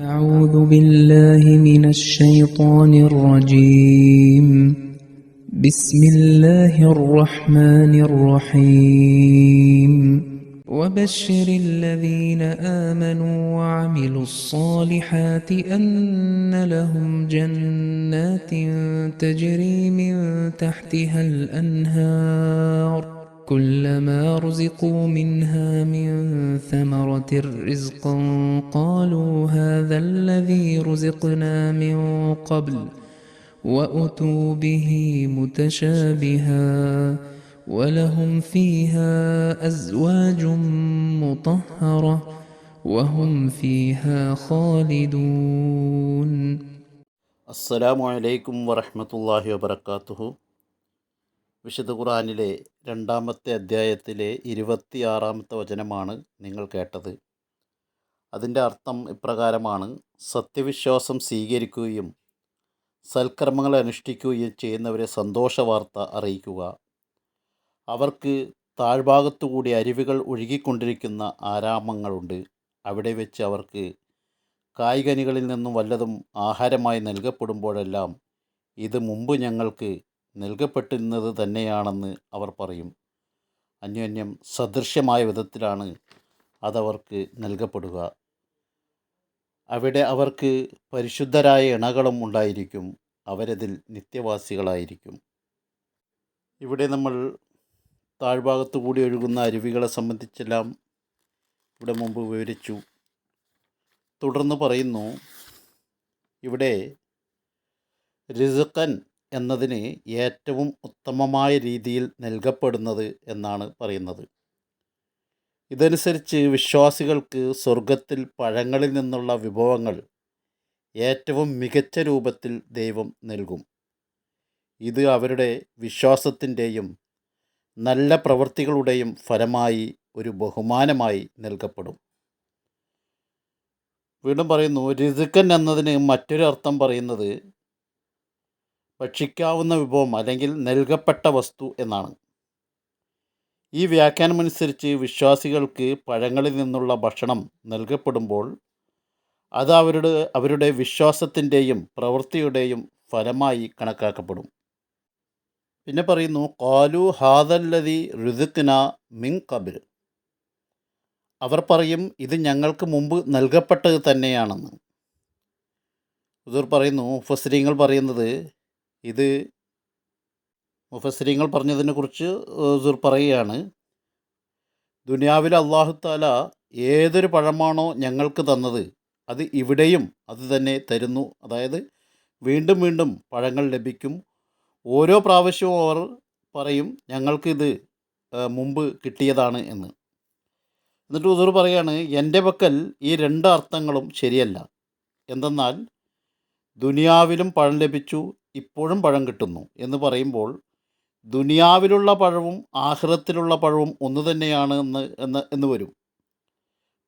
أعوذ بالله من الشيطان الرجيم. بسم الله الرحمن الرحيم. وبشر الذين آمنوا وعملوا الصالحات أن لهم جنات تجري من تحتها الأنهار. كلما رزقوا منها من ثمرة رزقا قالوا هذا الذي رزقنا من قبل وأتوا به متشابها ولهم فيها أزواج مطهرة وهم فيها خالدون. السلام عليكم ورحمة الله وبركاته. വിശുദ്ധ ഖുറാനിലെ രണ്ടാമത്തെ അധ്യായത്തിലെ ഇരുപത്തിയാറാമത്തെ വചനമാണ് നിങ്ങൾ കേട്ടത്. അതിന്റെ അർത്ഥം ഇപ്രകാരമാണ്. സത്യവിശ്വാസം സ്വീകരിക്കുകയും സൽക്കർമ്മങ്ങളെ അനുഷ്ഠിക്കുകയും ചെയ്യുന്നവരെ സന്തോഷ വാർത്ത അറിയിക്കുക. അവർക്ക് താഴ്ഭാഗത്തുകൂടി അരുവികൾ ഒഴുകിക്കൊണ്ടിരിക്കുന്ന ആരാമങ്ങളുണ്ട്. അവിടെ വെച്ച് അവർക്ക് കായികനികളിൽ നിന്നും വല്ലതും ആഹാരമായി നൽകപ്പെടുമ്പോഴെല്ലാം ഇത് മുമ്പ് ഞങ്ങൾക്ക് നൽകപ്പെട്ടിരുന്നത് തന്നെയാണെന്ന് അവർ പറയും. അന്യോന്യം സദൃശ്യമായ വിധത്തിലാണ് അതവർക്ക് നൽകപ്പെടുക. അവിടെ അവർക്ക് പരിശുദ്ധരായ ഇണകളും ഉണ്ടായിരിക്കും. അവരതിൽ നിത്യവാസികളായിരിക്കും. ഇവിടെ നമ്മൾ താഴ്ഭാഗത്തു കൂടി ഒഴുകുന്ന അരുവികളെ സംബന്ധിച്ചെല്ലാം ഇവിടെ മുമ്പ് വിവരിച്ചു. തുടർന്ന് പറയുന്നു ഇവിടെ റിസുക്കൻ എന്നതിന് ഏറ്റവും ഉത്തമമായ രീതിയിൽ നൽകപ്പെടുന്നത് എന്നാണ് പറയുന്നത്. ഇതനുസരിച്ച് വിശ്വാസികൾക്ക് സ്വർഗത്തിൽ പഴങ്ങളിൽ നിന്നുള്ള വിഭവങ്ങൾ ഏറ്റവും മികച്ച രൂപത്തിൽ ദൈവം നൽകും. ഇത് അവരുടെ വിശ്വാസത്തിന്റെയും നല്ല പ്രവൃത്തികളുടെയും ഫലമായി ഒരു ബഹുമാനമായി നൽകപ്പെടും. വീണ്ടും പറയുന്നു രിതുക്കൻ എന്നതിന് മറ്റൊരു അർത്ഥം പറയുന്നത് ഭക്ഷിക്കാവുന്ന വിഭവം അല്ലെങ്കിൽ നൽകപ്പെട്ട വസ്തു എന്നാണ്. ഈ വ്യാഖ്യാനമനുസരിച്ച് വിശ്വാസികൾക്ക് പഴങ്ങളിൽ നിന്നുള്ള ഭക്ഷണം നൽകപ്പെടുമ്പോൾ അത് അവരുടെ അവരുടെ വിശ്വാസത്തിന്റെയും പ്രവൃത്തിയുടെയും ഫലമായി കണക്കാക്കപ്പെടും. പിന്നെ പറയുന്നു കാലു ഹാദല്ലതി ഋതുക്കിന മിങ് കബിർ അവർ പറയും ഇത് ഞങ്ങൾക്ക് മുമ്പ് നൽകപ്പെട്ടത് തന്നെയാണെന്ന്. ഹുദൂർ പറയുന്നു ഫസ്ലിങ്ങൾ പറയുന്നത് ഇത് മുഫസ്രീങ്ങൾ പറഞ്ഞതിനെക്കുറിച്ച് കുറിച്ച് ഹുദൂർ പറയുകയാണ്. ദുനിയാവിൽ അള്ളാഹു താല ഏതൊരു പഴമാണോ ഞങ്ങൾക്ക് തന്നത് അത് ഇവിടെയും അത് തന്നെ തരുന്നു. അതായത് വീണ്ടും വീണ്ടും പഴങ്ങൾ ലഭിക്കും. ഓരോ പ്രാവശ്യവും അവർ പറയും ഞങ്ങൾക്കിത് മുമ്പ് കിട്ടിയതാണ് എന്ന്. എന്നിട്ട് ഉദൂർ പറയാണ് എന്റെ പക്കൽ ഈ രണ്ട് അർത്ഥങ്ങളും ശരിയല്ല. എന്തെന്നാൽ ദുനിയാവിലും പഴം ലഭിച്ചു ഇപ്പോഴും പഴം കിട്ടുന്നു എന്ന് പറയുമ്പോൾ ദുനിയാവിലുള്ള പഴവും ആഹ്റത്തിലുള്ള പഴവും ഒന്ന് തന്നെയാണ് എന്ന് എന്ന് എന്ന് വരും.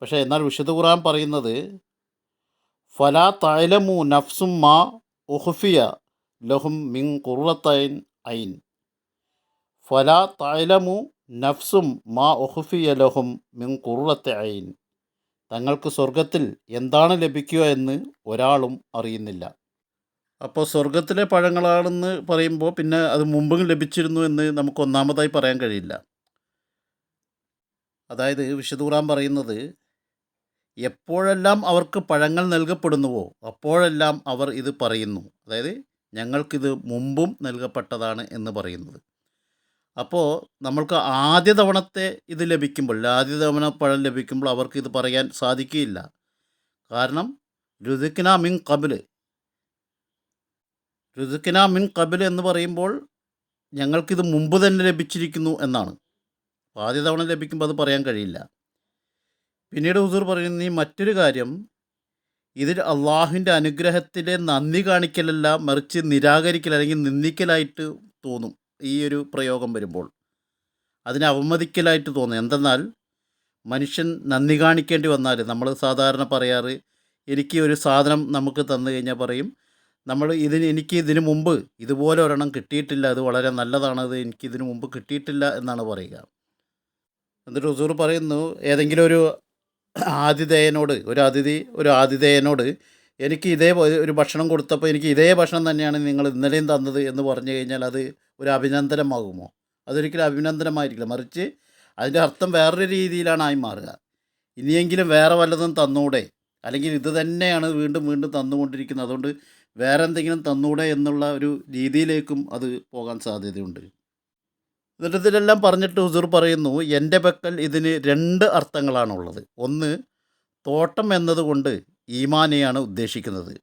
പക്ഷേ എന്നാൽ വിശുദ്ധ ഖുർആൻ പറയുന്നത് ഫല തൈലമു നഫ്സും മാ ഉഹുഫിയ ലഹും മിൻ ഖുറത്തൈൻ ഐൻ. ഫല തൈലമു നഫ്സും മാ ഉഹുഫിയ ലഹും മിൻ കുറത്തെ ഐൻ. തങ്ങൾക്ക് സ്വർഗത്തിൽ എന്താണ് ലഭിക്കുക എന്ന് ഒരാളും അറിയുന്നില്ല. അപ്പോൾ സ്വർഗത്തിലെ പഴങ്ങളാണെന്ന് പറയുമ്പോൾ പിന്നെ അത് മുമ്പും ലഭിച്ചിരുന്നു എന്ന് നമുക്ക് ഒന്നാമതായി പറയാൻ കഴിയില്ല. അതായത് വിശുദൂറാൻ പറയുന്നത് എപ്പോഴെല്ലാം അവർക്ക് പഴങ്ങൾ നൽകപ്പെടുന്നുവോ അപ്പോഴെല്ലാം അവർ ഇത് പറയുന്നു. അതായത് ഞങ്ങൾക്കിത് മുമ്പും നൽകപ്പെട്ടതാണ് എന്ന് പറയുന്നത്. അപ്പോൾ നമ്മൾക്ക് ആദ്യ തവണത്തെ ഇത് ലഭിക്കുമ്പോൾ ആദ്യ തവണ പഴം ലഭിക്കുമ്പോൾ അവർക്ക് ഇത് പറയാൻ സാധിക്കുകയില്ല. കാരണം രുതുക്കിന മിൻ കബിൽ രുതുക്കിന മിൻ കബിൽ എന്ന് പറയുമ്പോൾ ഞങ്ങൾക്കിത് മുമ്പ് തന്നെ ലഭിച്ചിരിക്കുന്നു എന്നാണ്. ആദ്യ തവണ ലഭിക്കുമ്പോൾ അത് പറയാൻ കഴിയില്ല. പിന്നീട് ഹുസൂർ പറയുന്ന ഈ മറ്റൊരു കാര്യം. ഇതിൽ അള്ളാഹുവിന്റെ അനുഗ്രഹത്തിലെ നന്ദി കാണിക്കലല്ല മറിച്ച് നിരാകരിക്കൽ അല്ലെങ്കിൽ നിന്ദിക്കലായിട്ട് തോന്നും ഈ ഒരു പ്രയോഗം വരുമ്പോൾ. അതിനെ അവമതിക്കലായിട്ട് തോന്നും. എന്തെന്നാൽ മനുഷ്യൻ നന്ദി കാണിക്കേണ്ടി വന്നാൽ നമ്മൾ സാധാരണ പറയാറ് എനിക്ക് ഒരു സാധനം നമുക്ക് തന്നു കഴിഞ്ഞാൽ പറയും നമ്മൾ ഇതിന് എനിക്ക് ഇതിനു മുമ്പ് ഇതുപോലെ ഒരെണ്ണം കിട്ടിയിട്ടില്ല അത് വളരെ നല്ലതാണ് അത് എനിക്ക് ഇതിനു മുമ്പ് കിട്ടിയിട്ടില്ല എന്നാണ് പറയുക. എന്നിട്ട് ഹുസൂർ പറയുന്നു ഏതെങ്കിലും ഒരു ആതിഥേയനോട് ഒരു അതിഥി ഒരു ആതിഥേയനോട് എനിക്ക് ഇതേ ഒരു ഭക്ഷണം കൊടുത്തപ്പോൾ എനിക്ക് ഇതേ ഭക്ഷണം തന്നെയാണ് നിങ്ങൾ ഇന്നലെയും തന്നത് എന്ന് പറഞ്ഞു കഴിഞ്ഞാൽ അത് ഒരു അഭിനന്ദനമാകുമോ? അതൊരിക്കലും അഭിനന്ദനമായിരിക്കില്ല. മറിച്ച് അതിന്റെ അർത്ഥം വേറൊരു രീതിയിലാണ് ആയി മാറുക. ഇനിയെങ്കിലും വേറെ വല്ലതും തന്നൂടെ? അല്ലെങ്കിൽ ഇത് തന്നെയാണ് വീണ്ടും വീണ്ടും തന്നുകൊണ്ടിരിക്കുന്നത്. അതുകൊണ്ട് വേറെ എന്തെങ്കിലും തന്നൂടെ എന്നുള്ള ഒരു രീതിയിലേക്കും അത് പോകാൻ സാധ്യതയുണ്ട്. എന്നിട്ട് ഇതിലെല്ലാം പറഞ്ഞിട്ട് ഹുസൂർ പറയുന്നു എന്റെ പക്കൽ ഇതിന് രണ്ട് അർത്ഥങ്ങളാണുള്ളത്. ഒന്ന് തോട്ടം എന്നതുകൊണ്ട് ഈമാനെയാണ് ഉദ്ദേശിക്കുന്നത്.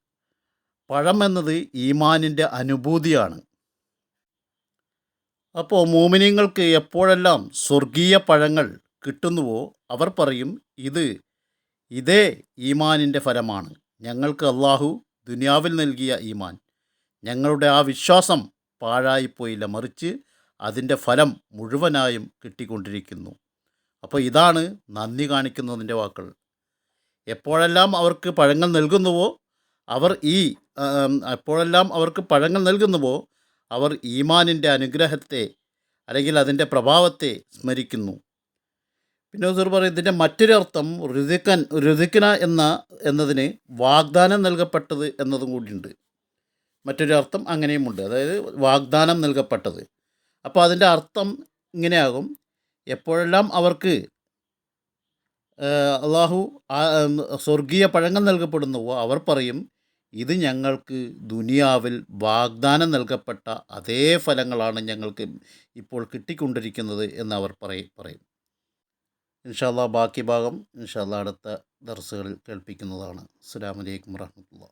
പഴം എന്നത് ഈമാനിന്റെ അനുഭൂതിയാണ്. അപ്പോൾ മോമിനിയങ്ങൾക്ക് എപ്പോഴെല്ലാം സ്വർഗീയ പഴങ്ങൾ കിട്ടുന്നുവോ അവർ പറയും ഇത് ഇതേ ഈമാനിന്റെ ഫലമാണ്. ഞങ്ങൾക്ക് അള്ളാഹു ദുനിയാവിൽ നൽകിയ ഈമാൻ. ഞങ്ങളുടെ ആ വിശ്വാസം പാഴായിപ്പോയില്ല മറിച്ച് അതിന്റെ ഫലം മുഴുവനായും കിട്ടിക്കൊണ്ടിരിക്കുന്നു. അപ്പോൾ ഇതാണ് നന്ദി കാണിക്കുന്നതിന്റെ വാക്കുകൾ. എപ്പോഴെല്ലാം അവർക്ക് പഴങ്ങൾ നൽകുന്നുവോ അവർ ഈ എപ്പോഴെല്ലാം അവർക്ക് പഴങ്ങൾ നൽകുന്നുവോ അവർ ഈമാനിന്റെ അനുഗ്രഹത്തെ അല്ലെങ്കിൽ അതിന്റെ പ്രഭാവത്തെ സ്മരിക്കുന്നു. പിന്നെ ഹുസൂർ പറയും ഇതിന്റെ മറ്റൊരർത്ഥം ഋതുക്കൻ ഋതുക്കന എന്ന എന്നതിന് വാഗ്ദാനം നൽകപ്പെട്ടത് എന്നതും കൂടിയുണ്ട്. മറ്റൊരു അർത്ഥം അങ്ങനെയുമുണ്ട്. അതായത് വാഗ്ദാനം നൽകപ്പെട്ടത്. അപ്പോൾ അതിന്റെ അർത്ഥം ഇങ്ങനെയാകും. എപ്പോഴെല്ലാം അവർക്ക് അള്ളാഹു സ്വർഗീയ പഴങ്ങൾ നൽകപ്പെടുന്നുവോ അവർ പറയും ഇത് ഞങ്ങൾക്ക് ദുനിയാവിൽ വാഗ്ദാനം നൽകപ്പെട്ട അതേ ഫലങ്ങളാണ് ഞങ്ങൾക്ക് ഇപ്പോൾ കിട്ടിക്കൊണ്ടിരിക്കുന്നത് എന്ന് അവർ പറയും. ഇൻഷാല്ലാ ബാക്കി ഭാഗം ഇൻഷാല്ലാ അടുത്ത ദർസുകളിൽ കേൾപ്പിക്കുന്നതാണ്. അസ്സാം വലൈക്കും വർഹമത്തുള്ള